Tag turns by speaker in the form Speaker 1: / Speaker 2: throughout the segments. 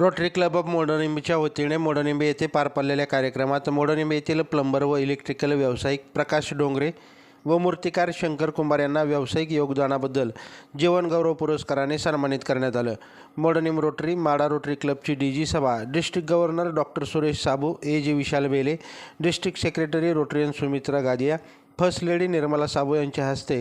Speaker 1: rotary club of मोडनिंबीच्या वतीने मोडनिंबी येथे पार पडलेल्या कार्यक्रमात मोडनिंबे येथील प्लंबर व इलेक्ट्रिकल व्यावसायिक प्रकाश डोंगरे व मूर्तिकार शंकर कुंभार यांना व्यावसायिक योगदानाबद्दल जीवनगौरव पुरस्काराने सन्मानित करण्यात आलं मोडनिम रोटरी माडा रोटरी क्लबची डी जी सभा district governor doctor Suresh Sabu A G Vishal Bele district secretary Rotarian Sumitra Gadia first lady Nirmala Sabu यांच्या हस्ते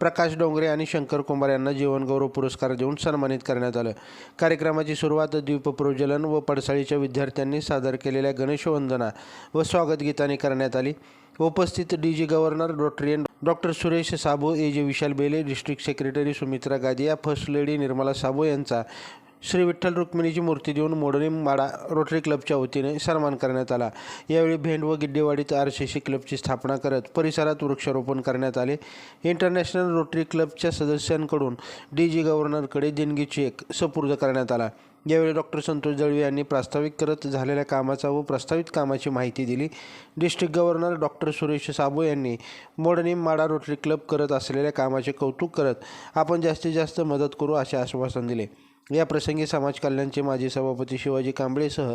Speaker 1: प्रकाश डोंगरे आणि शंकर कुमार यांना जीवनगौरव पुरस्कार देऊन सन्मानित करण्यात आलं कार्यक्रमाची सुरुवात प्रज्वलन व पडसाळीच्या विद्यार्थ्यांनी सादर केलेल्या गणेशवंदना व स्वागत गीताने करण्यात आली उपस्थित D G governor N doctor Suresh Sabu A J Vishal Bele district secretary Sumitra Gadia first lady Nirmala Sabu यांचा श्री विठ्ठल रुक्मिणीची मूर्ती देऊन मोडणी माडा रोटरी क्लबच्या वतीने सन्मान करण्यात आला यावेळी भेंड व गिड्डेवाडीत आर सी क्लबची स्थापना करत परिसरात वृक्षारोपण करण्यात आले इंटरनॅशनल रोटरी क्लबच्या सदस्यांकडून डी जी गव्हर्नरकडे देणगी एक सपूर्द करण्यात आला यावेळी डॉक्टर संतोष दळवी यांनी प्रास्ताविक करत झालेल्या कामाचा व प्रस्तावित कामाची माहिती दिली district governor doctor Suresh Sabu यांनी मोडणी माडा रोटरी क्लब करत असलेल्या कामाचे कौतुक करत आपण जास्तीत जास्त मदत करू असे आश्वासन दिले या प्रसंगी समाज कल्याणचे माजी सभापती शिवाजी कांबळेसह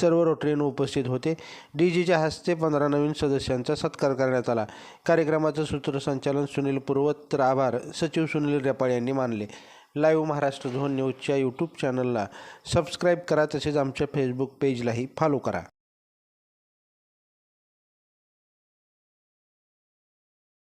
Speaker 1: सर्व रोटरीने उपस्थित होते डी जीच्या हस्ते पंधरा नवीन सदस्यांचा सत्कार करण्यात आला कार्यक्रमाचं सूत्रसंचालन सुनील पूर्वत आभार सचिव सुनील रेपाळ यांनी मानले लाईव्ह महाराष्ट्र झोन न्यूजच्या यूट्यूब चॅनलला सबस्क्राईब करा तसेच आमच्या फेसबुक पेजलाही फॉलो करा